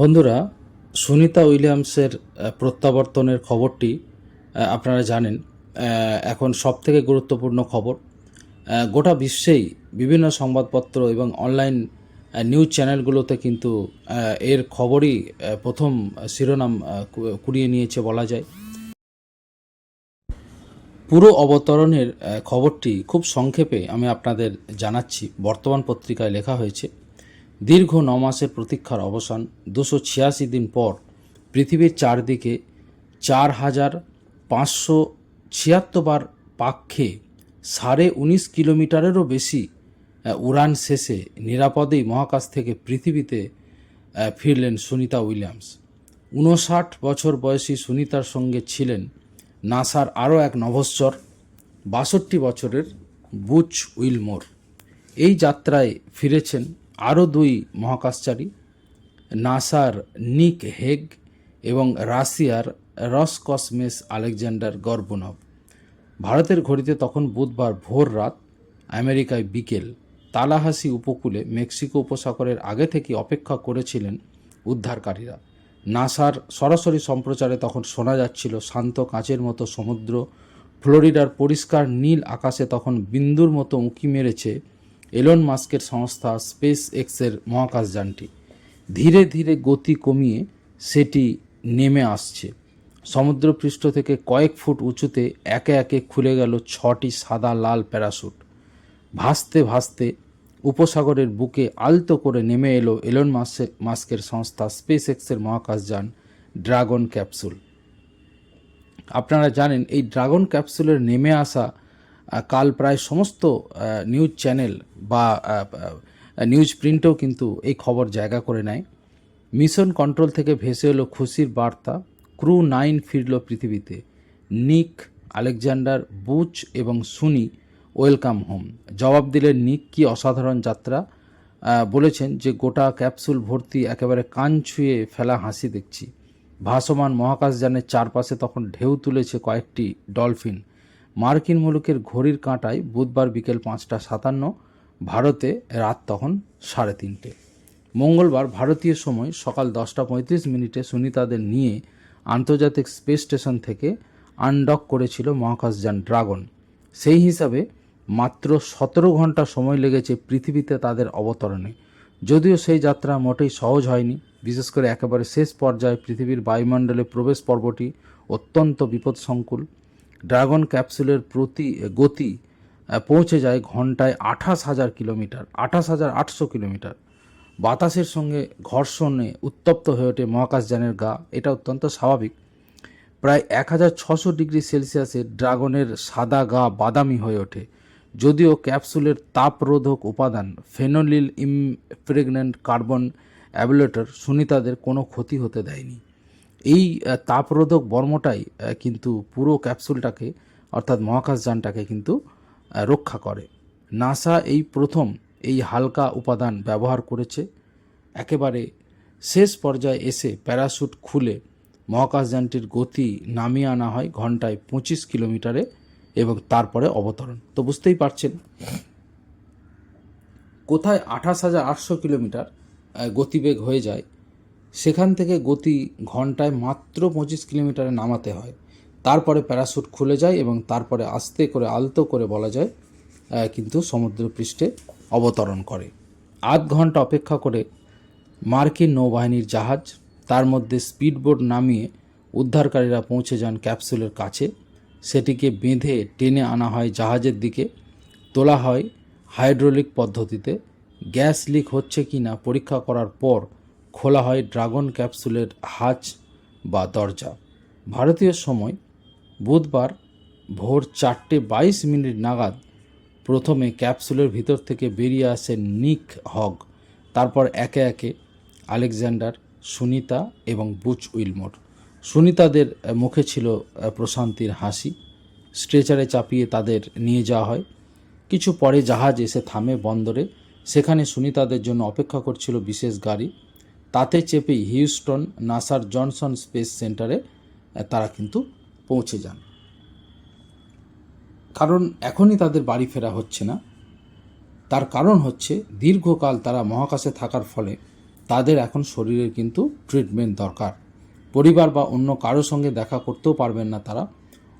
বন্ধুরা, সুনিতা উইলিয়ামসের প্রত্যাবর্তনের খবরটি আপনারা জানেন। এখন সব থেকে গুরুত্বপূর্ণ খবর গোটা বিশ্বেই বিভিন্ন সংবাদপত্র এবং অনলাইন নিউজ চ্যানেলগুলোতে কিন্তু এর খবরই প্রথম শিরোনাম কুড়িয়ে নিয়েছে বলা যায়। পুরো অবতরণের খবরটি খুব সংক্ষেপে আমি আপনাদের জানাচ্ছি। বর্তমান পত্রিকায় লেখা হয়েছে দীর্ঘ ন মাসের প্রতীক্ষার অবসান দুশো ছিয়াশি দিন পর পৃথিবীর চারদিকে চার হাজার পাঁচশো ছিয়াত্তরবার পাক্ষে সাড়ে উনিশ কিলোমিটারেরও বেশি উড়ান শেষে নিরাপদেই মহাকাশ থেকে পৃথিবীতে ফিরলেন সুনিতা উইলিয়ামস। উনষাট বছর বয়সী সুনিতার সঙ্গে ছিলেন নাসার আরও এক নভশ্চর, বাষট্টি বছরের বুচ উইলমোর। এই যাত্রায় ফিরেছেন আরও দুই মহাকাশচারী, নাসার নিক হেগ এবং রাশিয়ার রসকসমেস আলেকজান্ডার গর্বনভ। ভারতের ঘড়িতে তখন বুধবার ভোর রাত, আমেরিকায় বিকেল, তালাহাসি উপকূলে মেক্সিকো উপসাগরের আগে থেকে অপেক্ষা করেছিলেন উদ্ধারকারীরা। নাসার সরাসরি সম্প্রচারে তখন শোনা যাচ্ছিল শান্ত কাঁচের মতো সমুদ্র, ফ্লোরিডার পরিষ্কার নীল আকাশে তখন বিন্দুর মতো উঁকি মেরেছে এলন মাস্কের সংস্থা স্পেস এক্সের মহাকাশযানটি। ধীরে ধীরে গতি কমিয়ে সেটি নেমে আসছে। সমুদ্রপৃষ্ঠ থেকে কয়েক ফুট উঁচুতে একে একে খুলে গেল ছটি সাদা লাল প্যারাশুট ভাসতে ভাসতে উপসাগরের বুকে আলতো করে নেমে এলো এলন মাসে মাস্কের সংস্থা স্পেস এক্সের মহাকাশযান ড্রাগন ক্যাপসুল। আপনারা জানেন, এই ড্রাগন ক্যাপসুলের নেমে আসা কাল প্রায় সমস্ত নিউজ চ্যানেল বা নিউজ প্রিন্টেও কিন্তু এই খবর জায়গা করে নেয়। মিশন কন্ট্রোল থেকে ভেসে এলো খুশির বার্তা। ক্রু নাইন ফিরল পৃথিবীতে। নিক, আলেকজান্ডার, বুচ এবং সুনি ওয়েলকাম হোম জবাব দিলেন নিক, কি অসাধারণ যাত্রা। বলেছেন যে, গোটা ক্যাপসুল ভর্তি একেবারে কান ছুঁয়ে ফেলা হাসি দেখছি। ভাসমান মহাকাশযানের চারপাশে তখন ঢেউ তুলেছে কয়েকটি ডলফিন মার্কিন মুলুকের ঘড়ির কাঁটায় বুধবার বিকেল পাঁচটা সাতান্ন, ভারতে রাত তখন সাড়ে তিনটে। মঙ্গলবার ভারতীয় সময় সকাল দশটা পঁয়ত্রিশ মিনিটে সুনিতাদের নিয়ে আন্তর্জাতিক স্পেস স্টেশন থেকে আনডক করেছিল মহাকাশযান ড্রাগন। সেই হিসাবে মাত্র সতেরো ঘণ্টা সময় লেগেছে পৃথিবীতে তাদের অবতরণে। যদিও সেই যাত্রা মোটেই সহজ হয়নি, বিশেষ করে একেবারে শেষ পর্যায়ে পৃথিবীর বায়ুমণ্ডলে প্রবেশ পর্বটি অত্যন্ত বিপদসংকুল। ড্রাগন ক্যাপসুলের প্রতি গতি পৌঁছে যায় ঘন্টায় আঠাশ হাজার কিলোমিটার, আঠাশ হাজার আটশো কিলোমিটার। বাতাসের সঙ্গে ঘর্ষণে উত্তপ্ত হয়ে ওঠে মহাকাশযানের গা। এটা অত্যন্ত স্বাভাবিক। প্রায় এক হাজার ছশো ডিগ্রি সেলসিয়াসে ড্রাগনের সাদা গা বাদামি হয়ে ওঠে। যদিও ক্যাপসুলের তাপরোধক উপাদান ফেনোলিল ইমপ্রেগনেন্ট কার্বন অ্যাবলেটর, সুনিতাদের কোনো ক্ষতি হতে দেয়নি। এই তাপরোধক বর্মটাই কিন্তু পুরো ক্যাপসুলটাকে, অর্থাৎ মহাকাশযানটাকে কিন্তু রক্ষা করে। নাসা এই প্রথম এই হালকা উপাদান ব্যবহার করেছে। একেবারে শেষ পর্যায়ে এসে প্যারাশুট খুলে মহাকাশযানটির গতি নামিয়ে আনা হয় ঘন্টায় পঁচিশ কিলোমিটারে এবং তারপরে অবতরণ। তো বুঝতেই পারছেন, কোথায় আঠাশ হাজার আটশো কিলোমিটার গতিবেগ হয়ে যায় সেখান থেকে গতি ঘন্টায় মাত্র পঁচিশ কিলোমিটারে নামাতে হয়। তারপরে প্যারাশুট খুলে যায় এবং তারপরে আস্তে করে আলতো করে বলা যায় কিন্তু সমুদ্রপৃষ্ঠে অবতরণ করে। আধ ঘণ্টা অপেক্ষা করে মার্কিন নৌবাহিনীর জাহাজ, তার মধ্যে স্পিডবোট নামিয়ে উদ্ধারকারীরা পৌঁছে যান ক্যাপসুলের কাছে। সেটিকে বেঁধে টেনে আনা হয় জাহাজের দিকে। তোলা হয় হাইড্রোলিক পদ্ধতিতে। গ্যাস লিক হচ্ছে কি না পরীক্ষা করার পর খোলা হয় ড্রাগন ক্যাপসুলের হাজ বা দরজা। ভারতীয় সময় বুধবার ভোর চারটে বাইশ মিনিট নাগাদ প্রথমে ক্যাপসুলের ভিতর থেকে বেরিয়ে আসে নিক হগ, তারপর একে একে আলেকজান্ডার, সুনিতা এবং বুচ উইলমোর। সুনিতাদের মুখে ছিল প্রশান্তির হাসি। স্ট্রেচারে চাপিয়ে তাদের নিয়ে যাওয়া হয়। কিছু পরে জাহাজ এসে থামে বন্দরে। সেখানে সুনিতাদের জন্য অপেক্ষা করছিল বিশেষ গাড়ি। তাতে চেপেই হিউস্টন নাসার জনসন স্পেস সেন্টারে তারা কিন্তু পৌঁছে যান। কারণ এখনই তাদের বাড়ি ফেরা হচ্ছে না। তার কারণ হচ্ছে, দীর্ঘকাল তারা মহাকাশে থাকার ফলে তাদের এখন শরীরের কিন্তু ট্রিটমেন্ট দরকার। পরিবার বা অন্য কারও সঙ্গে দেখা করতেও পারবেন না তারা।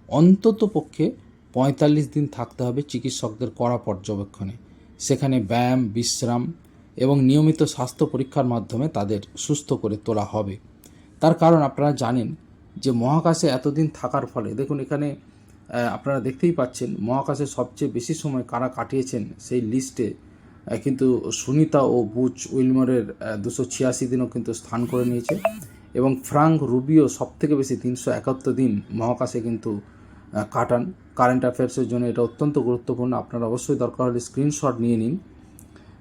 অন্তত পক্ষে পঁয়তাল্লিশ দিন থাকতে হবে চিকিৎসকদের কড়া পর্যবেক্ষণে। সেখানে ব্যায়াম, বিশ্রাম এবং নিয়মিত স্বাস্থ্য পরীক্ষার মাধ্যমে তাদের সুস্থ করে তোলা হবে। তার কারণ আপনারা জানেন যে মহাকাশে এতদিন থাকার ফলে, দেখুন এখানে আপনারা দেখতেই পাচ্ছেন মহাকাশে সবচেয়ে বেশি সময় কারা কাটিয়েছেন সেই লিস্টে কিন্তু সুনিতা ও বুচ উইলমরের দুশো ছিয়াশি দিনও কিন্তু স্থান করে নিয়েছে এবং ফ্রাঙ্ক রুবিও সব থেকে বেশি তিনশো একাত্তর দিন মহাকাশে কিন্তু কাটান। কারেন্ট অ্যাফেয়ার্সের জন্য এটা অত্যন্ত গুরুত্বপূর্ণ। আপনারা অবশ্যই দরকার হলে স্ক্রিনশট নিয়ে নিন।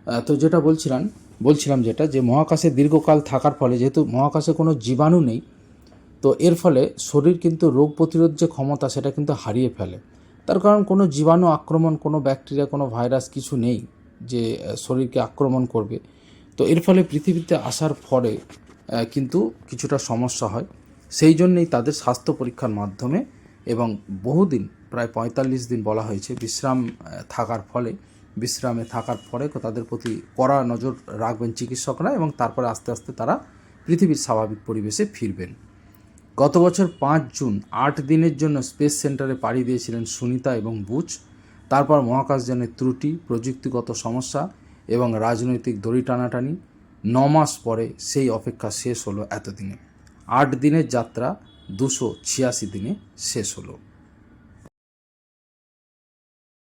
তো যেটা বলছিলাম বলছিলাম যেটা যে মহাকাশে দীর্ঘকাল থাকার ফলে যেহেতু মহাকাশে কোনো জীবাণু নেই, তো এর ফলে শরীর কিন্তু রোগ প্রতিরোধ যে ক্ষমতা সেটা কিন্তু হারিয়ে ফেলে। তার কারণ কোনো জীবাণু আক্রমণ, কোনো ব্যাকটেরিয়া, কোনো ভাইরাস কিছু নেই যে শরীরকে আক্রমণ করবে। তো এর ফলে পৃথিবীতে আসার পরে কিন্তু কিছুটা সমস্যা হয়। সেই জন্যেই তাদের স্বাস্থ্য পরীক্ষার মাধ্যমে এবং বহুদিন, প্রায় পঁয়তাল্লিশ দিন বলা হয়েছে, বিশ্রাম থাকার ফলে বিশ্রামে থাকার পরে তাদের প্রতি কড়া নজর রাখবেন চিকিৎসকরা এবং তারপরে আস্তে আস্তে তারা পৃথিবীর স্বাভাবিক পরিবেশে ফিরবেন। গত বছর পাঁচ জুন আট দিনের জন্য স্পেস সেন্টারে পাড়ি দিয়েছিলেন সুনিতা এবং বুচ তারপর মহাকাশযানের ত্রুটি, প্রযুক্তিগত সমস্যা এবং রাজনৈতিক দড়ি টানাটানি। ন মাস পরে সেই অপেক্ষা শেষ হলো এতদিনে। আট দিনের যাত্রা দুশো ছিয়াশি দিনে শেষ হলো।